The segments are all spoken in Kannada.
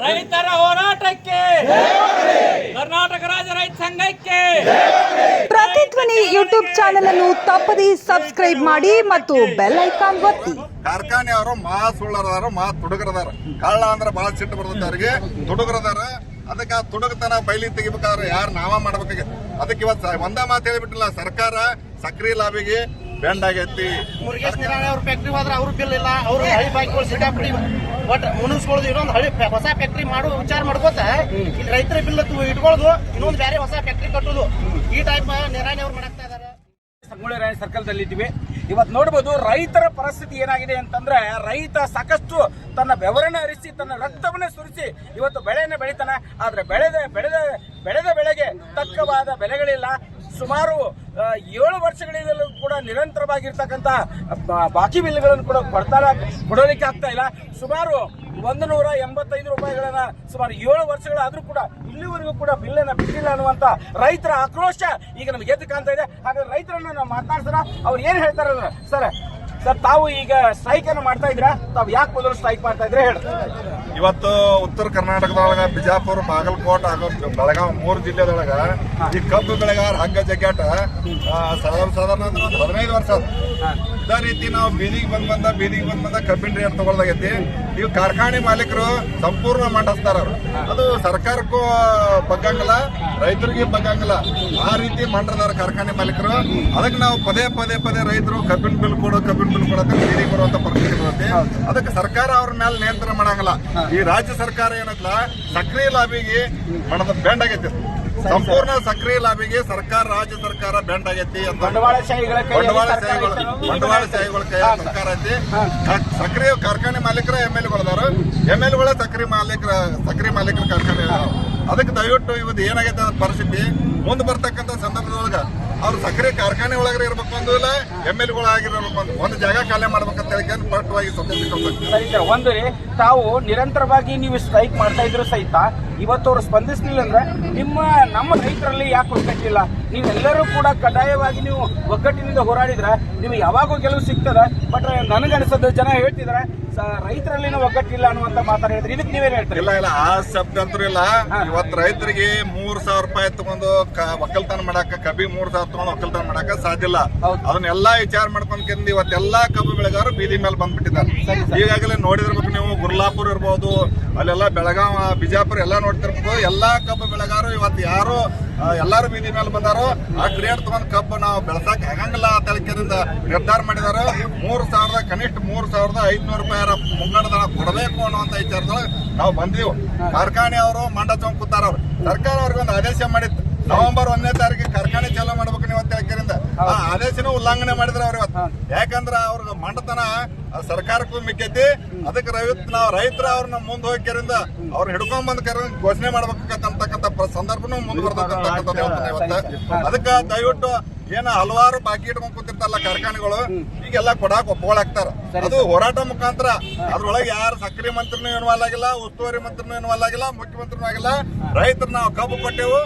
ರೈತರ ಹೋರಾಟಕ್ಕೆ. ಕರ್ನಾಟಕ ರಾಜ್ಯ ರೈತ ಸಂಘಕ್ಕೆ. ಪ್ರತಿಧ್ವನಿ ಯೂಟ್ಯೂಬ್ ಚಾನೆಲ್ ಅನ್ನು ತಪ್ಪದೇ ಸಬ್ಸ್ಕ್ರೈಬ್ ಮಾಡಿ ಮತ್ತು ಬೆಲ್ ಐಕಾನ್ ಒತ್ತಿ. ಕಾರ್ಖಾನೆಯವರು ಮಾ ಸುಳ್ಳರದಾರ ಮಾ ತುಡುಗರದಾರ. ಕಳ್ಳ ಅಂದ್ರೆ ಬಹಳ ಸಿಟ್ಟು ಬರ್ತದೆ ಅವ್ರಿಗೆ. ತುಡುಗರದಾರ ಅದಕ್ಕೆ ಆ ತುಡುಗತನ ಬೈಲಿ ತೆಗಿಬೇಕಾದ್ರೆ ಯಾರು ನಾವ ಮಾಡ್ಬೇಕಾಗಿ ಅದಕ್ಕೆ ಇವತ್ತು ಒಂದ ಮಾತು ಹೇಳಿಬಿಟ್ಟಿಲ್ಲ ಸರ್ಕಾರ ಸಕ್ರಿಯ ಲಾಬಿಗೆ ಬೆಂಡ್ ಆಗೈತಿ. ಮುರುಗೇಶ್ ನಿರಾಣಿ ಅವ್ರ ಫ್ಯಾಕ್ಟ್ರಿ ಹೋದ್ರೆ ಅವ್ರ ಬಿಲ್ ಇಲ್ಲ ಅವ್ರು ಹಳಿ ಬಾಯ್ಗಳು ಸಿಕ್ಕಾಪಡಿ ಬಟ್ ಮುನಿಸ್ಕೊಳ್ಳೋದು ಇನ್ನೊಂದು ಹಳಿ ಹೊಸ ಫ್ಯಾಕ್ಟ್ರಿ ಮಾಡೋ ವಿಚಾರ ಮಾಡ್ಕೋತ ಇಲ್ಲಿ ರೈತರ ಬಿಲ್ ಇಟ್ಕೊಳ್ಳೋದು ಇನ್ನೊಂದು ಬೇರೆ ಹೊಸ ಫ್ಯಾಕ್ಟ್ರಿ ಕಟ್ಟೋದು. ಈ ಟೈಪ್ ನಿರಾಣಿ ಅವ್ರು ಮಾಡಾಕ್ತಾ ಇದಾರೆ. ಸಂಗೊಳ್ಳಿ ರಾಯ ಸರ್ಕಲ್ದಲ್ಲಿ ಇದ್ದೀವಿ. ಇವತ್ತು ನೋಡ್ಬೋದು ರೈತರ ಪರಿಸ್ಥಿತಿ ಏನಾಗಿದೆ ಅಂತಂದ್ರೆ ರೈತ ಸಾಕಷ್ಟು ತನ್ನ ಬೆವರನ್ನ ಹರಿಸಿ ತನ್ನ ರಕ್ತವನ್ನ ಸುರಿಸಿ ಇವತ್ತು ಬೆಳೆಯನ್ನ ಬೆಳಿತಾನೆ. ಆದ್ರೆ ಬೆಳೆದ ಬೆಳೆದ ಬೆಳೆದ ಬೆಳೆಗೆ ತಕ್ಕವಾದ ಬೆಲೆಗಳಿಲ್ಲ. ಸುಮಾರು ಏಳು ವರ್ಷಗಳಿಂದಲೂ ಕೂಡ ನಿರಂತರವಾಗಿರ್ತಕ್ಕಂಥ ಬಾಕಿ ಬಿಲ್ಗಳನ್ನು ಕೂಡ ಕೊಡ್ತಾರ ಕೊಡೋಲಿಕ್ಕೆ ಆಗ್ತಾ ಇಲ್ಲ. ಸುಮಾರು ಒಂದು ನೂರ ಎಂಬತ್ತೈದು ರೂಪಾಯಿಗಳನ್ನ ಸುಮಾರು ಏಳು ವರ್ಷಗಳಾದ್ರೂ ಕೂಡ ಇಲ್ಲಿವರೆಗೂ ಕೂಡ ಬಿಲ್ಲನ್ನು ಬಿಟ್ಟಿಲ್ಲ ಅನ್ನುವಂತ ರೈತರ ಆಕ್ರೋಶ ಈಗ ನಮ್ಗೆ ಎದ್ದು ಕಾಣ್ತಾ ಇದೆ. ಹಾಗಾದ್ರೆ ರೈತರನ್ನ ನಾವು ಮಾತನಾಡ್ತಾರ ಅವ್ರು ಏನ್ ಹೇಳ್ತಾರ ಸರ್ ಸರ್ ತಾವು ಈಗ ಸ್ಟ್ರೈಕ್ ಅನ್ನು ಮಾಡ್ತಾ ಇದ್ರ ತಾವು ಯಾಕೆ ಮೊದಲು ಸ್ಟ್ರೈಕ್ ಮಾಡ್ತಾ ಇದ್ರೆ ಹೇಳಿ. ಇವತ್ತು ಉತ್ತರ ಕರ್ನಾಟಕದೊಳಗ ಬಿಜಾಪುರ ಬಾಗಲಕೋಟೆ ಹಾಗೂ ಬೆಳಗಾವಿ ಮೂರು ಜಿಲ್ಲೆದೊಳಗ ಈ ಕಬ್ಬು ಬೆಳೆಗಾರ ಹಗ್ಗ ಜಗ್ಗಾಟ ಸಾಧಾರಣ ಸಾಧಾರಣ ಹದಿನೈದು ವರ್ಷ. ಇದೇ ರೀತಿ ನಾವು ಬೀದಿಗೆ ಬಂದ್ ಬಂದ ಬೀದಿಗೆ ಬಂದ್ ಬಂದ ಕಬ್ಬಿನ ರೇಟ್ ತಗೊಳ್ದಾಗೈತಿ. ಈಗ ಕಾರ್ಖಾನೆ ಮಾಲೀಕರು ಸಂಪೂರ್ಣ ಮಾಡಿಸ್ತಾರ ಅವರು. ಅದು ಸರ್ಕಾರಕ್ಕೂ ಬಗ್ಗಂಗಿಲ್ಲ ರೈತರಿಗೆ ಬಗ್ಗಂಗಿಲ್ಲ. ಆ ರೀತಿ ಮಾಡಿರ್ತಾರ ಕಾರ್ಖಾನೆ ಮಾಲೀಕರು. ಅದಕ್ಕೆ ನಾವು ಪದೇ ಪದೇ ಪದೇ ರೈತರು ಕಬ್ಬಿನ ಬಿಲ್ ಕೊಡು ಕಬ್ಬಿನ ಬಿಲ್ ಕೂಡ ಬೀದಿಗೆ ಬರುವಂತ ಪರಿಸ್ಥಿತಿ ಬರುತ್ತೆ. ಅದಕ್ಕೆ ಸರ್ಕಾರ ಅವ್ರ ಮೇಲೆ ನಿಯಂತ್ರಣ ಮಾಡಂಗಿಲ್ಲ. ಈ ರಾಜ್ಯ ಸರ್ಕಾರ ಏನೈತಲ್ಲ ಸಕ್ರಿಯ ಲಾಬಿಗೆ ಮಣದ ಬೆಂಡ್ ಆಗೈತಿ. ಸಂಪೂರ್ಣ ಸಕ್ರಿಯ ಲಾಬಿಗೆ ಸರ್ಕಾರ ರಾಜ್ಯ ಸರ್ಕಾರ ಬ್ಯಾಂಡ್ ಆಗೈತಿ ಅಂತ. ಬಂಡವಾಳಶಾಹಿಗಳ ಕೈ ಸರ್ಕಾರ ಐತಿ ಸಕ್ರಿಯ ಕಾರ್ಖಾನೆ ಮಾಲೀಕರ ಎಂ ಎಲ್ ಗಳದಾರ ಎಂ ಎಲ್ಗಳ ಸಕ್ರಿ ಮಾಲೀಕರ ಸಕ್ರಿ ಮಾಲೀಕರ ಕಾರ್ಖಾನೆ. ಅದಕ್ಕೆ ದಯವಿಟ್ಟು ಇವತ್ತು ಏನಾಗೈತೆ ಪರಿಸ್ಥಿತಿ? ಮುಂದೆ ಬರ್ತಕ್ಕಂಥ ಸಂದರ್ಭದೊಳಗ ಅವ್ರು ಸಕ್ಕರೆ ಕಾರ್ಖಾನೆ ಒಳಗಡೆ ಇರ್ಬೇಕು ಅಂದ್ರೆ ಇಲ್ಲ ಎಂ ಎಲ್ ಗಳಾಗಿರ್ಬೇಕು ಒಂದು ಜಾಗ ಖಾಲಿ ಮಾಡ್ಬೇಕಂತ ಸರಿ ಸರ್ ಒಂದು ರೀ. ತಾವು ನಿರಂತರವಾಗಿ ನೀವು ಸ್ಟ್ರೈಕ್ ಮಾಡ್ತಾ ಇದ್ರು ಸಹಿತ ಇವತ್ತು ಅವರು ಸ್ಪಂದಿಸಲಿಲ್ಲ ಅಂದ್ರೆ ನಿಮ್ಮ ನಮ್ಮ ರೈತರಲ್ಲಿ ಯಾಕೆ ಒಗ್ಗಟ್ಟಿಲ್ಲ? ನೀವೆಲ್ಲರೂ ಕೂಡ ಕಡ್ಡಾಯವಾಗಿ ನೀವು ಒಗ್ಗಟ್ಟಿನಿಂದ ಹೋರಾಡಿದ್ರೆ ನಿಮಗೆ ಯಾವಾಗೂ ಗೆಲುವು ಸಿಗ್ತದೆ ಬಟ್ ನನಗನ್ಸೋದು ಜನ ಹೇಳ್ತಿದಾರೆ ರೈತರಲ್ಲಿ ರೈತರಲ್ಲಿನ ಒಗ್ಗಟ್ಟಿಲ್ಲ ಅನ್ನುವಂತ ಮಾತಾಡ ಇದಕ್ಕೆ ನೀವೇನು ಹೇಳ್ತೀರಿ? ಇಲ್ಲ ಇಲ್ಲ ಆ ಶಬ್ದ ಅಂತೂ ಇಲ್ಲ. ಇವತ್ತು ರೈತರಿಗೆ ಮೂರ್ ಸಾವಿರ ರೂಪಾಯಿ ತಗೊಂಡು ಒಕ್ಕಲ್ತನ ಮಾಡಾಕ ಕಬ್ಬಿ ಮೂರ್ ಸಾವಿರ ತಗೊಂಡು ಒಕ್ಕಲ್ತನ ಮಾಡಾಕ ಸಾಧ್ಯ ಇಲ್ಲ. ಅದನ್ನೆಲ್ಲಾ ವಿಚಾರ ಮಾಡ್ಕೊಂಡ್ ಇವತ್ತೆಲ್ಲಾ ಕಬ್ಬು ಬೆಳೆಗಾರರು ಬೀದಿ ಮೇಲೆ ಬಂದ್ಬಿಟ್ಟಿದ್ದಾರೆ. ಈಗಾಗಲೇ ನೋಡಿದಿರ್ಬೇಕು ನೀವು ಗುರ್ಲಾಪುರ್ ಇರ್ಬೋದು, ಅಲ್ಲೆಲ್ಲ ಬೆಳಗಾವ ಬಿಜಾಪುರ್ ಎಲ್ಲಾ ನೋಡ್ತಿರ್ಬೋದು. ಎಲ್ಲಾ ಕಬ್ಬು ಬೆಳಗಾರು ಇವತ್ತು ಯಾರು ಎಲ್ಲಾರು ಬೀದಿ ಮೇಲೆ ಬಂದಾರೋ, ಆ ಕ್ರಿಯೇಟ್ ತಗೊಂಡ್ ಕಬ್ಬು ನಾವು ಬೆಳಸಕ್ ಆಗಂಗಿಲ್ಲ ಅಂತ ಹೇಳಿಕೆಯಿಂದ ನಿರ್ಧಾರ ಮಾಡಿದಾರೆ ಮೂರ್ ಸಾವಿರದ, ಕನಿಷ್ಠ ಮೂರ್ ಸಾವಿರದ ಐದ್ನೂರು ರೂಪಾಯಿ ಮುಂಗಡದ ಕೊಡಬೇಕು ಅನ್ನುವಂತ ವಿಚಾರದೊಳಗೆ ನಾವು ಬಂದೀವಿ. ಕಾರ್ಖಾನೆ ಅವರು ಮಂಡ ಚೌಕ್ ಕೂತಾರ ಸರ್ಕಾರ ಅವ್ರಿಗೆ ಒಂದು ಆದೇಶ ಮಾಡಿತ್ತು. ನವೆಂಬರ್ ಒಂದನೇ ತಾರೀಕಿಗೆ ಕಾರ್ಖಾನೆ ಚಾಲೂ ಹೇಳಿಕೆರಿಂದ ಆ ಆದೇಶನ ಉಲ್ಲಂಘನೆ ಮಾಡಿದ್ರ ಅವ್ರ ಇವತ್ತು. ಯಾಕಂದ್ರ ಅವ್ರ ಮಂಡತನ ಸರ್ಕಾರಕ್ಕೂ ಮಿಕ್ಕೈತಿ. ಅದಕ್ಕೆ ರೈತ ನಾವು ರೈತರ ಅವ್ರನ್ನ ಮುಂದೆ ಹೋಗ್ಯರಿಂದ ಅವ್ರು ಹಿಡ್ಕೊಂಡ್ ಬಂದ್ ಕರ ಘೋಷಣೆ ಮಾಡ್ಬೇಕಂತಕ್ಕಂಥ ಸಂದರ್ಭನೂ ಮುಂದೆ ಇವತ್ತು. ಅದಕ್ಕೆ ದಯವಿಟ್ಟು ಏನ ಹಲವಾರು ಬಾಕಿ ಇಟ್ಕೊಂಡ್ ಕೂತಿರ್ತಾರಲ್ಲ ಕಾರ್ಖಾನೆಗಳು ಈಗೆಲ್ಲ ಕೊಡಾಕ್ ಒಪ್ಪಗಳಾಗ್ತಾರ ಅದು ಹೋರಾಟ ಮುಖಾಂತರ. ಅದ್ರೊಳಗೆ ಯಾರು ಸಕ್ರಿ ಮಂತ್ರಿನೂ ಇನ್ವಾಲ್ವ್ ಆಗಿಲ್ಲ ಉಸ್ತುವಾರಿ ಮಂತ್ರಿನೂ ಇನ್ವಾಲ್ವ್ ಆಗಿಲ್ಲ ಮುಖ್ಯಮಂತ್ರಿನೂ ಆಗಿಲ್ಲ. ರೈತರು ನಾವು ಕಬ್ಬು ಕೊಟ್ಟೆವು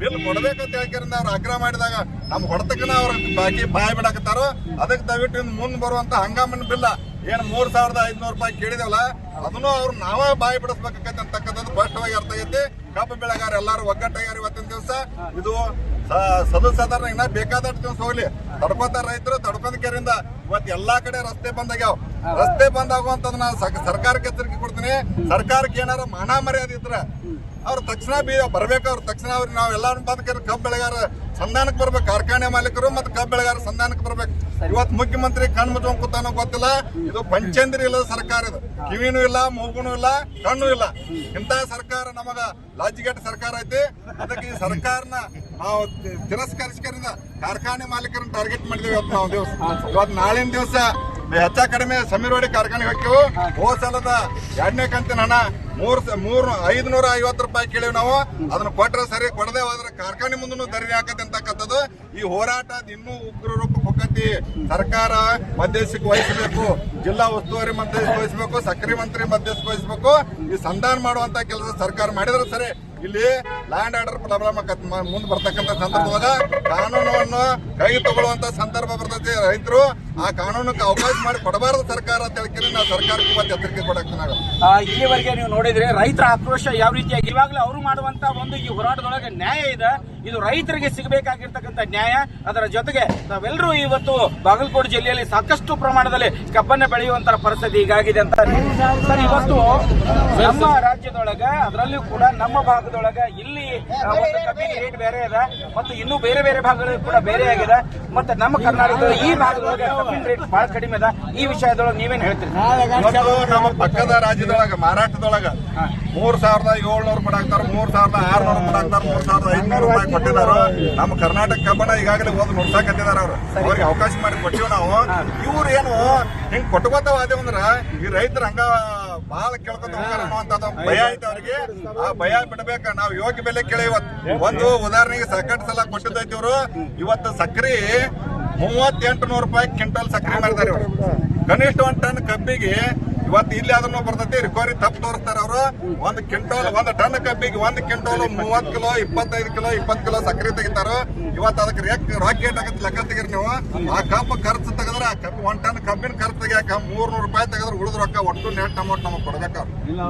ಬಿಲ್ ಕೊಡ್ಬೇಕಂತ ಹೇಳ್ಕರಿಂದ ಅವ್ರು ಆಗ್ರಹ ಮಾಡಿದಾಗ ನಮ್ ಹೊಡೆತಕ್ಕನ ಅವ್ರ ಬಾಕಿ ಬಾಯಿ ಬಿಡಾಕತ್ತಾರೋ, ಅದಕ್ಕೆ ದಯವಿಟ್ಟು ಮುಂದೆ ಬರುವಂತ ಹಂಗಾಮಿನ ಬಿಲ್ಲ. ಏನ್ ಮೂರ್ ಸಾವಿರದ ಐದ್ನೂರು ರೂಪಾಯಿ ಕೇಳಿದೆವಲ್ಲ, ಅದನ್ನು ಅವ್ರು ನಾವೇ ಬಾಯಿ ಬಿಡಿಸ್ಬೇಕಾಗತ್ತೆ ಅಂತಕ್ಕಂಥದ್ದು ಸ್ಪಷ್ಟವಾಗಿ ಅರ್ಥ ಆಗೈತಿ. ಕಬ್ಬು ಬೆಳೆಗಾರ ಎಲ್ಲಾರು ಒಗ್ಗಟ್ಟಾಗ್ಯಾರ ಇವತ್ತಿನ ದಿವಸ. ಇದು ಸದಸ್ಯದಾರ ಇನ್ನ ಬೇಕಾದಷ್ಟು ದಿವಸ ಹೋಗ್ಲಿ. ತಡ್ಕೋತಾರ ರೈತರು ತಡ್ಕೊಂಡ್ಕರಿಂದ ಇವತ್ತು ಎಲ್ಲಾ ಕಡೆ ರಸ್ತೆ ಬಂದಾಗ್ಯಾವ. ರಸ್ತೆ ಬಂದ್ ನಾನು ಸರ್ಕಾರಕ್ಕೆ ಎಚ್ಚರಿಕೆ ಕೊಡ್ತೀನಿ. ಸರ್ಕಾರಕ್ಕೆ ಏನಾರ ಮಾನ ಮರ್ಯಾದೆ ಇದ್ರೆ ಅವ್ರು ತಕ್ಷಣ ಬಿ ಬರ್ಬೇಕು ಅವ್ರು ತಕ್ಷಣ ಅವ್ರಿಗೆ ನಾವು ಎಲ್ಲರೂ ಬಂದ್ಕರ ಕಬ್ಬು ಬೆಳೆಗಾರ ಸಂಧಾನಕ್ಕೆ ಬರ್ಬೇಕು ಕಾರ್ಖಾನೆ ಮಾಲೀಕರು ಮತ್ತೆ ಕಬ್ಬು ಬೆಳೆಗಾರ ಸಂಧಾನಕ್ಕೆ ಬರ್ಬೇಕು. ಇವತ್ತು ಮುಖ್ಯಮಂತ್ರಿ ಕಣ್ಣು ಮುಚ್ಕೊಂಡ್ ಕೂತಾನೋ ಗೊತ್ತಿಲ್ಲ ಇದು ಪಂಚೇಂದ್ರಿ ಇಲ್ಲದ ಸರ್ಕಾರ ಇದು. ಕಿವಿನೂ ಇಲ್ಲ ಮೂಗುನೂ ಇಲ್ಲ ಕಣ್ಣು ಇಲ್ಲ. ಇಂತ ಸರ್ಕಾರ ನಮಗ ಲಾಜಿಗೆಟ್ ಸರ್ಕಾರ ಐತಿ. ಅದಕ್ಕೆ ಈ ಸರ್ಕಾರನ ನಾವು ತಿರಸ್ಕರಿಸ್ಕರಿಂದ ಕಾರ್ಖಾನೆ ಮಾಲೀಕರನ್ನ ಟಾರ್ಗೆಟ್ ಮಾಡಿದೇವೆ ಇವತ್ತು ನಾವು ದಿವಸ. ಇವತ್ತು ನಾಳಿನ ದಿವಸ ಹೆಚ್ಚ ಕಡಿಮೆ ಸಮೀರ್ವಾಡಿ ಕಾರ್ಖಾನೆ ಹೋಗ್ತೇವೆ ಹೋದ ಸಲದ ಎರಡನೇ ಕಂತಿನ ಹಣ ಮೂರ್ ಮೂರ್ ಐದ್ನೂರ ಐವತ್ತು ರೂಪಾಯಿ ಕೇಳಿವಿ ನಾವು. ಅದನ್ನ ಕೊಟ್ಟರೆ ಸರಿ, ಕೊಡದೆ ಹೋದ್ರೆ ಕಾರ್ಖಾನೆ ಮುಂದೂ ಧರಣಿ ಹಾಕತ್ತೆ ಅಂತಕ್ಕಂಥದ್ದು. ಈ ಹೋರಾಟ ಇನ್ನೂ ಉಗ್ರ ರೂಪಕ್ಕೆ ಹೊಕ್ಕತಿ ಸರ್ಕಾರ ಮಧ್ಯಸ್ಥಿಕೆ ವಹಿಸಬೇಕು, ಜಿಲ್ಲಾ ಉಸ್ತುವಾರಿ ಮಧ್ಯಸ್ಥಿಕೆ ವಹಿಸಬೇಕು ಸಕ್ರಿ ಮಂತ್ರಿ ಮಧ್ಯಸ್ಥಿಕೆ ವಹಿಸಬೇಕು. ಈ ಸಂಧಾನ ಮಾಡುವಂತ ಕೆಲಸ ಸರ್ಕಾರ ಮಾಡಿದ್ರೆ ಸರಿ. ಇಲ್ಲಿ ಲ್ಯಾಂಡ್ ಆರ್ಡರ್ ಪ್ರಾಬ್ಲಮ್ ಮುಂದೆ ಬರ್ತಕ್ಕಂಥ ಸಂದರ್ಭದಾಗ ಕಾನೂನನ್ನು ಕೈ ತಗೊಳ್ಳುವಂತ ಸಂದರ್ಭ ಬರ್ತೈತಿ. ರೈತರು ಆ ಕಾನೂನಕ್ಕೆ ಅವಕಾಶ ಮಾಡಿ ಕೊಡಬಾರದು ಸರ್ಕಾರ ಅಂತ ಹೇಳ್ಕೊಂಡು ನಾವು ಸರ್ಕಾರಕ್ಕೆ ಇವತ್ತು ಎಚ್ಚರಿಕೆ ಕೊಡಕ್ಕೆ ನಾವು ಇಲ್ಲಿವರೆಗೆ ನೀವು ನೋಡಿದ್ರೆ ರೈತರ ಆಕ್ರೋಶ ಯಾವ ರೀತಿಯಾಗಿ ಇವಾಗಲೇ ಅವರು ಮಾಡುವಂತ ಒಂದು ಈ ಹೋರಾಟದೊಳಗೆ ನ್ಯಾಯ ಇದೆ. ಇದು ರೈತರಿಗೆ ಸಿಗಬೇಕಾಗಿರ್ತಕ್ಕಂಥ ನ್ಯಾಯ. ಅದರ ಜೊತೆಗೆ ನಾವೆಲ್ಲರೂ ಇವತ್ತು ಬಾಗಲಕೋಟೆ ಜಿಲ್ಲೆಯಲ್ಲಿ ಸಾಕಷ್ಟು ಪ್ರಮಾಣದಲ್ಲಿ ಕಬ್ಬನ್ನ ಬೆಳೆಯುವಂತ ಪರಿಸ್ಥಿತಿ ಈಗಾಗಿದೆ ಅಂತ. ಸರ್ ಇವತ್ತು ನಮ್ಮ ರಾಜ್ಯದೊಳಗ ಅದರಲ್ಲೂ ಕೂಡ ನಮ್ಮ ಭಾಗದೊಳಗ ಇಲ್ಲಿ ಒಂದು ಕಬ್ಬಿನ ರೇಟ್ ಬೇರೆ ಇದೆ ಮತ್ತು ಇನ್ನೂ ಬೇರೆ ಬೇರೆ ಭಾಗಗಳಲ್ಲಿ ಕೂಡ ಬೇರೆ ಆಗಿದೆ. ಮತ್ತೆ ನಮ್ಮ ಕರ್ನಾಟಕದ ಈ ಭಾಗದೊಳಗೆ ಕಬ್ಬಿನ ರೇಟ್ ಬಹಳ ಕಡಿಮೆ ಇದೆ ಈ ವಿಷಯದೊಳಗೆ ನೀವೇನು ಹೇಳ್ತೀರಿ? ನಮ್ಮ ಪಕ್ಕದ ರಾಜ್ಯದೊಳಗ ಮಾರಾಟದೊಳಗ ಮೂರ್ ಸಾವಿರದ ಏಳ್ನೂರು ಕೊಡಾಕ್ತಾರ ಮೂರ್ ಸಾವಿರದ ಆರ್ನೂರು ಕೊಡಾಕ್ತಾರ ಮೂರ್ ಸಾವಿರದ ಐನೂರು ರೂಪಾಯಿ ಕೊಟ್ಟಿದ್ದಾರೆ. ನಮ್ಮ ಕರ್ನಾಟಕ ಕಬ್ಬಣ ಈಗಾಗಲೇ ಹೋದ್ ನುಡ್ಸಾಕತ್ತಿದ್ದಾರೆ ಅವ್ರು. ಅವ್ರಿಗೆ ಅವಕಾಶ ಮಾಡಿ ಕೊಟ್ಟಿವ್ ನಾವು. ಇವ್ರು ಏನು ಹಿಂಗ್ ಕೊಟ್ಕೋತಾವ ಅಂದ್ರ ಈ ರೈತರ ಹಂಗ ಬಹಳ ಕೇಳ್ಕೊತ ಹೋಗ್ತಾರ ಭಯ ಐತೆ ಅವ್ರಿಗೆ. ಆ ಭಯ ಬಿಡ್ಬೇಕ, ನಾವು ಯೋಗ್ಯ ಬೆಲೆ ಕೇಳಿ ಇವತ್ತು. ಒಂದು ಉದಾಹರಣೆಗೆ ಸಾಕಷ್ಟು ಸಲ ಕೊಟ್ಟಿದ್ದೈತಿ ಇವ್ರು. ಇವತ್ತು ಸಕ್ರಿ ಮೂವತ್ತೆಂಟು ನೂರು ರೂಪಾಯಿ ಕ್ವಿಂಟಲ್ ಸಕ್ರೆ ಮಾಡ್ತಾರೆ ಇವರು. ಕನಿಷ್ಠ ಒಂದ್ ಟನ್ ಕಬ್ಬಿಗೆ ಇವತ್ತು ಇಲ್ಲಿ ಅದನ್ನು ಬರ್ತೈತಿ. ರಿಕವರಿ ತಪ್ಪು ತೋರಿಸ್ತಾರ ಅವರು. ಒಂದು ಕ್ವಿಂಟಲ್ ಒಂದು ಟನ್ ಕಬ್ಬಿಗೆ ಒಂದು ಕ್ವಿಂಟಲ್ ಮೂವತ್ ಕಿಲೋ ಇಪ್ಪತ್ತೈದು ಕಿಲೋ ಇಪ್ಪತ್ತು ಕಿಲೋ ಸಕ್ಕರೆ ತೆಗಿತಾರ. ಇವತ್ತು ಅದಕ್ಕೆ ರೇಟ್ ರಾಕೆಟ್ ಆಗತ್ತೆ ಲೆಕ್ಕ ತೆಗಿರಿ ನೀವು. ಆ ಕಬ್ಬು ಖರ್ಚು ತೆಗೆದ್ರೆ ಆ ಕಬ್ಬು ಒಂದ್ ಟನ್ ಕಬ್ಬಿನ ಖರ್ಚು ತೆಗಿಯಾಕ ಮೂರ್ ನೂರು ರೂಪಾಯಿ ತೆಗೆದ್ರೆ ಉಳಿದ ರೊಕ್ಕ ಒಟ್ಟು ನೆಟ್ ಅಮೌಂಟ್ ನಮಗೆ ಕೊಡ್ಬೇಕು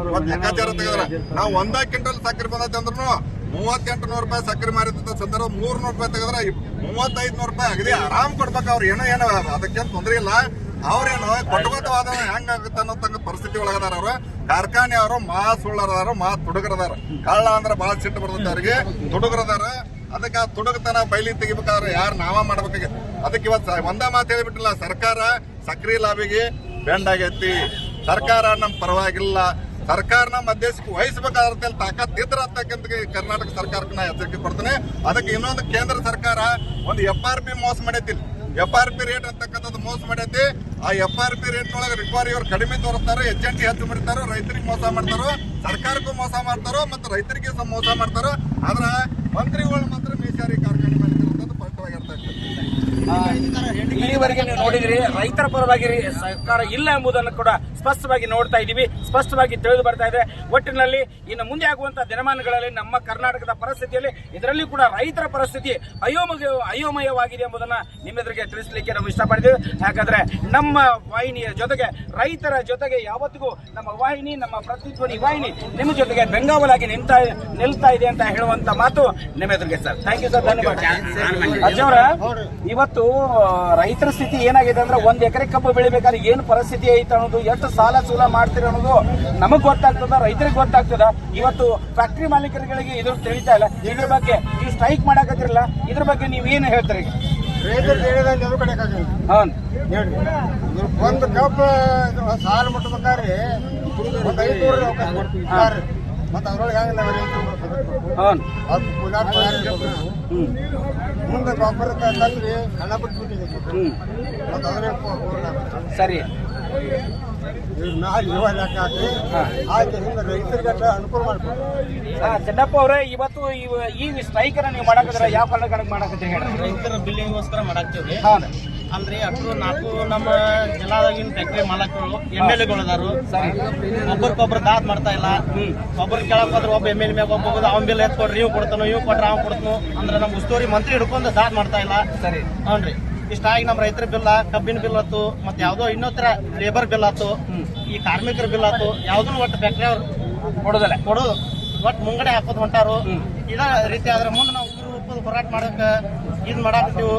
ಇವತ್ತು ಲೆಕ್ಕಾಚಾರ ತೆಗೆದ್ರ ನಾವು ಒಂದೇ ಕ್ವಿಂಟಲ್ ಸಕ್ಕರೆ ಬಂದೈತೆ ಅಂದ್ರೂ ಮೂವತ್ತೆಂಟು ನೂರು ರೂಪಾಯಿ ಸಕ್ಕರೆ ಮಾರಿದಂತ ಸಂದರ್ಭ ಮೂರ್ ನೂರು ರೂಪಾಯಿ ತೆಗೆದ್ರೆ ಮೂವತ್ತೈದು ನೂರು ರೂಪಾಯಿ ಅಗದಿ ಆರಾಮ್ ಕೊಡ್ಬೇಕು ಅವ್ರು. ಏನೋ ಏನೋ ಅದಕ್ಕೇನು ತೊಂದರೆ ಇಲ್ಲ. ಅವ್ರೇನು ಕೊಟ್ಟಗೋತವಾದ ಹೆಂಗಾಗುತ್ತೆ ಅನ್ನೋ ತಂಗ ಪರಿಸ್ಥಿತಿ ಒಳಗದಾರ ಅವ್ರು. ಕಾರ್ಖಾನೆ ಅವರು, ಮಾ ಸುಳ್ಳರದಾರ ಮಾ ತುಡುಗರದಾರ ಕಳ್ಳ ಅಂದ್ರೆ ಬಾಳ ಸಿಟ್ಟು ಬರ್ತದೆ ಅವ್ರಿಗೆ. ತುಡುಗರದಾರ ಅದಕ್ಕೆ ಆ ತುಡುಗತನ ಬೈಲಿ ತೆಗಿಬೇಕಾದ್ರೆ ಯಾರು ನಾವ ಮಾಡ್ಬೇಕಾಗಿ ಅದಕ್ಕೆ ಇವತ್ತು ಒಂದೇ ಮಾತು ಹೇಳಿಬಿಟ್ಟಿಲ್ಲ ಸರ್ಕಾರ ಸಕ್ರಿ ಲಾಭಿಗೆ ಬೆಂಡ್ ಆಗೈತಿ ಸರ್ಕಾರ ನಮ್ ಪರವಾಗಿಲ್ಲ. ಸರ್ಕಾರನ ದೇಶಕ್ಕೆ ವಹಿಸಬೇಕಾದ್ರೆ ತಾಕತ್ ಇದ್ರ ಅಂತಕ್ಕಂಥ ಕರ್ನಾಟಕ ಸರ್ಕಾರಕ್ಕೆ ನಾ ಎಚ್ಚರಿಕೆ ಕೊಡ್ತೇನೆ. ಅದಕ್ಕೆ ಇನ್ನೊಂದು ಕೇಂದ್ರ ಸರ್ಕಾರ ಒಂದು ಎಫ್ ಆರ್ ಪಿ ಮೋಸ ಮಾಡೈತಿ ಎಫ್ ಆರ್ ಪಿ ರೇಟ್ ಅಂತಕ್ಕಂಥದ್ದು ಮೋಸ ಮಾಡೈತಿ. ಆ ಎಫ್ ಆರ್ ಪಿ ರೇಟ್ ಒಳಗೆ ರಿಕವರಿ ಅವ್ರು ಕಡಿಮೆ ತೋರಿಸ್ತಾರೆ ಎಚ್ ಎನ್ ಟಿ ಹೆಚ್ಚು ಮಾಡ್ತಾರೋ ರೈತರಿಗೆ ಮೋಸ ಮಾಡ್ತಾರೋ, ಸರ್ಕಾರಕ್ಕೂ ಮೋಸ ಮಾಡ್ತಾರೋ, ಮತ್ತು ರೈತರಿಗೆ ಮೋಸ ಮಾಡ್ತಾರೋ. ಆದ್ರೆ ಮಂತ್ರಿಗಳು ಮಾತ್ರ ಮೇಚಾರಿ ಕಾರ್ಖಾನೆ ಮಾಡಿದ್ರು ಸ್ಪಷ್ಟವಾಗಿ ಅರ್ಥ ಆಗ್ತದೆ ಆ, ಇಲ್ಲಿವರೆಗೆ ನೀವು ನೋಡಿದ್ರಿ ರೈತರ ಪರವಾಗಿ ಸರ್ಕಾರ ಇಲ್ಲ ಎಂಬುದನ್ನು ಕೂಡ ಸ್ಪಷ್ಟವಾಗಿ ನೋಡ್ತಾ ಇದ್ದೀವಿ ಸ್ಪಷ್ಟವಾಗಿ ತಿಳಿದು ಬರ್ತಾ ಇದೆ. ಒಟ್ಟಿನಲ್ಲಿ ಇನ್ನು ಮುಂದೆ ಆಗುವಂತಹ ದಿನಮಾನಗಳಲ್ಲಿ ನಮ್ಮ ಕರ್ನಾಟಕದ ಪರಿಸ್ಥಿತಿಯಲ್ಲಿ ಇದರಲ್ಲಿ ಕೂಡ ರೈತರ ಪರಿಸ್ಥಿತಿ ಅಯೋಮಯ ಅಯೋಮಯವಾಗಿದೆ ಎಂಬುದನ್ನು ನಿಮ್ಮೆದುರಿಗೆ ತಿಳಿಸಲಿಕ್ಕೆ ನಾವು ಇಷ್ಟಪಡ್ತೀವಿ. ಯಾಕಂದ್ರೆ ನಮ್ಮ ವಾಹಿನಿಯ ಜೊತೆಗೆ ರೈತರ ಜೊತೆಗೆ ಯಾವತ್ತಿಗೂ ನಮ್ಮ ವಾಹಿನಿ ನಮ್ಮ ಪ್ರತಿಧ್ವನಿ ವಾಹಿನಿ ನಿಮ್ಮ ಜೊತೆಗೆ ಬೆಂಗಾವಲಾಗಿ ನಿಂತ ನಿಲ್ತಾ ಇದೆ ಅಂತ ಹೇಳುವಂತ ಮಾತು ನಿಮ್ಮೆದುರಿಗೆ ಸರ್. ಥ್ಯಾಂಕ್ ಯು ಸರ್ ಧನ್ಯವಾದ. ಅಜ್ಜವರ ಇವತ್ತು ರೈತರ ಸ್ಥಿತಿ ಏನಾಗಿದೆ ಅಂದ್ರೆ ಒಂದ್ ಎಕರೆ ಕಬ್ಬು ಬೆಳಿಬೇಕಾದ್ರೆ ಏನು ಪರಿಸ್ಥಿತಿ ಐತೆ ಅನ್ನೋದು ಎಷ್ಟು ಸಾಲ ಸೂಲ ಮಾಡ್ತೀರ ಅನ್ನೋದು ನಮಗ್ ಗೊತ್ತಾಗ್ತದ ರೈತರಿಗೆ ಗೊತ್ತಾಗ್ತದ. ಇವತ್ತು ಫ್ಯಾಕ್ಟ್ರಿ ಮಾಲೀಕರುಗಳಿಗೆ ಇದ್ರ ತಿಳಿತಾ ಇಲ್ಲ. ಇದ್ರ ಬಗ್ಗೆ ನೀವು ಸ್ಟ್ರೈಕ್ ಮಾಡಕತ್ತಿರಲ್ಲ ಇದ್ರ ಬಗ್ಗೆ ನೀವ್ ಏನ್ ಹೇಳ್ತೀರಿ? ಒಂದು ಕಪ್ ಸಾಲ ಮುಟ್ಬೇಕಾದ್ರೆ ಮತ್ತೆ ಅದ್ರೊಳಗೆ ಅದು ಪುನಃ ಮಾಡ್ಬೇಕು. ಹ್ಮ್ ಮುಂದೆ ಗೊಬ್ಬರ ತಂದ್ರಿ ಹಣ ಬಿಟ್ಬಿಟ್ಟಿದೆ ಹ್ಮ್. ಮತ್ತೆ ಅದ್ರೇ ಸರಿ ಚೆನ್ನಪ್ಪ ಅವರೇ ಇವತ್ತು ಇವ- ಈ ಸ್ಟ್ರೈಕ್ ಅನ್ನ ನೀವು ಮಾಡಾಕತ್ರ ಯಾವ ಕಾರಣಕ್ಕೆ ಮಾಡಾಕತ್ತೀರಿ ಹೇಳಿ? ರೈತರ ಬಿಲ್ಲಿಂಗೋಸ್ಕರ ಮಾಡಾಕ್ತೇವ್ರಿ. ಹೌದು ಅಂದ್ರೆ ಅಷ್ಟು ನಾಲ್ಕು ನಮ್ಮ ಜಿಲ್ಲಾದಾಗಿನ ಫ್ಯಾಕ್ಟ್ರಿ ಮಾಲಕರು ಎಂ ಎಲ್ ಎಗಳಿದಾರು ಒಬ್ಬರಿಗೊಬ್ರು ದಾತ್ ಮಾಡ್ತಾ ಇಲ್ಲ. ಒಬ್ಬರು ಕೆಳಕ್ ಹೋದ್ರೆ ಒಬ್ಬ ಎಂ ಎಲ್ ಮ್ಯಾಗ ಒಬ್ಬ ಹೋಗೋದು ಅವ್ನ ಬಿಲ್ ಎತ್ಕೊಡ್ರಿ ಇವ್ ಕೊಡ್ತಾನೋ ಇವ್ ಕೊಟ್ರ ಅವ್ನು ಕೊಡ್ತಾನೋ. ಅಂದ್ರೆ ನಮ್ಮ ಉಸ್ತೂರಿ ಮಂತ್ರಿ ಹಿಡ್ಕೊಂಡು ದಾತ್ ಮಾಡ್ತಾ ಇಲ್ಲ. ಸರಿ. ಇಷ್ಟ ಇಷ್ಟಾಗಿ ನಮ್ಮ ರೈತರ ಬಿಲ್ ಕಬ್ಬಿನ ಬಿಲ್ ಆತು ಮತ್ತೆ ಯಾವುದೋ ಇನ್ನೊತ್ತರ ಲೇಬರ್ ಬಿಲ್ ಆತು ಈ ಕಾರ್ಮಿಕರ ಬಿಲ್ ಆತು ಯಾವ್ದು ಒಟ್ಟು ಫ್ಯಾಕ್ಟ್ರಿ ಅವ್ರು ಕೊಡೋದಲ್ಲ. ಕೊಡೋದು. ಒಟ್ಟು ಮುಂಗಡೆ ಹಾಕೋದು ಹೊಂಟಾರು. ಇದ ರೀತಿ ಆದ್ರೆ ಮುಂದೆ ನಾವು ಉಗ್ರ ರೂಪದ ಹೋರಾಟ ಮಾಡಕ ಇದ್ ಮಾಡಾಕತ್ತೀವಿ.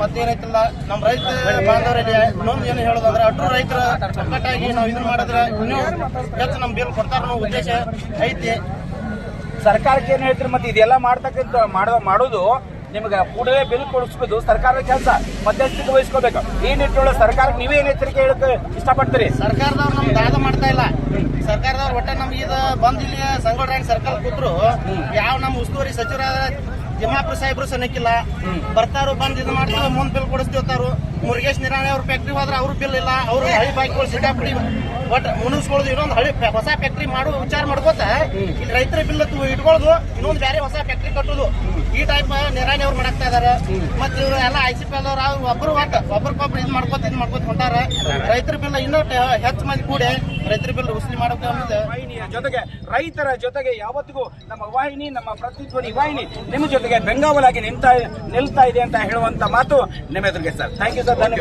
ಮತ್ತೇನೈತಿಲ್ಲ ನಮ್ಮ ರೈತ ಬಾಂಧವರಿಗೆ ಇನ್ನೊಂದು ಏನು ಹೇಳೋದಂದ್ರೆ ಅಟ್ರು ರೈತರ ಒಕ್ಕಟ್ಟಾಗಿ ನಾವು ಇದನ್ನ ಮಾಡಿದ್ರೆ ಇನ್ನೂ ಹೆಚ್ಚು ನಮ್ಮ ಬಿಲ್ ಕೊಡ್ತಾರ ಉದ್ದೇಶ ಐತಿ. ಸರ್ಕಾರಕ್ಕೆ ಏನ್ ಹೇಳ್ತೀರಿ ಮತ್ತೆ ಇದೆಲ್ಲ ಮಾಡ್ತಕ್ಕಂತ ಮಾಡೋ ಮಾಡೋದು ನಿಮ್ಗೆ ಕೂಡಲೇ ಬಿಲ್ ಕೊಡಿಸ್ಬೋದು ಸರ್ಕಾರದ ಕೆಲಸ ಮಧ್ಯಸ್ಥಿಕೆ ವಹಿಸ್ಕೋಬೇಕು. ಈ ನಿಟ್ಟಿನೊಳಗೆ ಸರ್ಕಾರಕ್ಕೆ ನೀವೇ ಏನ್ ಎಚ್ಚರಿಕೆ ಹೇಳಕ್ಕೆ ಇಷ್ಟಪಡ್ತೀರಿ? ಸರ್ಕಾರದವ್ರು ನಮ್ಗೆ ದಾದ ಮಾಡ್ತಾ ಇಲ್ಲ. ಸರ್ಕಾರದವ್ರು ಒಟ್ಟ ನಮ್ಗೆ ಇದು ಬಂದ್ ಇಲ್ಲಿ ಸಂಗೊಳ್ಳಿ ಸರ್ಕಲ್ ಕೂತ್ರು ಯಾವ ನಮ್ಮ ಉಸ್ತುವಾರಿ ಸಚಿವರಾದ ಜಮಾಪುರ ಸಾಹೇಬ್ರು ಸನಕ್ಕಿಲ್ಲ ಬರ್ತಾರು, ಬಂದ್ ಇದು ಮಾಡ್ತಾರೆ, ಮುಂದ್ ಬಿಲ್ ಕೊಡಿಸ್ತಿರ್ತಾರು ಮುರುಗೇಶ್ ನಿರಾಣಿ ಅವ್ರ ಫ್ಯಾಕ್ಟ್ರಿ ಹೋದ್ರೆ ಅವ್ರ ಬಿಲ್ ಇಲ್ಲ. ಅವ್ರು ಹಳಿ ಬಾಯ್ಗಳು ಬಿಡಿ ಬಟ್ ಮುನಿಸ್ಕೊಳ್ಳೋದು ಇನ್ನೊಂದು ಹಳಿ ಹೊಸ ಫ್ಯಾಕ್ಟ್ರಿ ಮಾಡೋ, ವಿಚಾರ ಮಾಡ್ಕೋತ, ರೈತರ ಬಿಲ್ ಇಟ್ಕೊಳ್ಳೋದು ಇನ್ನೊಂದು ಬೇರೆ ಹೊಸ ಫ್ಯಾಕ್ಟ್ರಿ ಕಟ್ಟೋದು. ಈ ಟೈಪ್ ನಿರಾಣಿ ಅವ್ರು ಮಾಡಾಕ್ತಾ ಇದಾರೆ. ಮತ್ತೆ ಇವ್ರು ಎಲ್ಲ ಐ ಸಿ ಪಿ ಎಲ್ ಅವ್ರು ಒಬ್ರು ಒಟ್ಟು ಒಬ್ರಿಗೊಬ್ರು ಇದು ಮಾಡ್ಕೊತ ಇದು ಮಾಡ್ಕೋತ ಹೊಂಟಾರ. ರೈತರ ಬಿಲ್ ಇನ್ನೂ ಹೆಚ್ಚು ಮಂದಿ ಕೂಡಿ ರೈತರ ಬಿಲ್ ವಸೂಲಿ ಮಾಡೋಕೆ ವಾಹಿನಿಯ ಜೊತೆಗೆ ರೈತರ ಜೊತೆಗೆ ಯಾವತ್ತಿಗೂ ನಮ್ಮ ವಾಹಿನಿ ನಮ್ಮ ಪ್ರತಿಧ್ವನಿ ವಾಹಿನಿ ನಿಮ್ಮ ಜೊತೆಗೆ ಬೆಂಗಾವಲಾಗಿ ನಿಂತ ನಿಲ್ತಾ ಇದೆ ಅಂತ ಹೇಳುವಂತ ಮಾತು ನಿಮ್ಮೆದುರಿಗೆ ಸರ್. ಥ್ಯಾಂಕ್ ಯು ಸರ್ ಧನ್ಯವಾದ.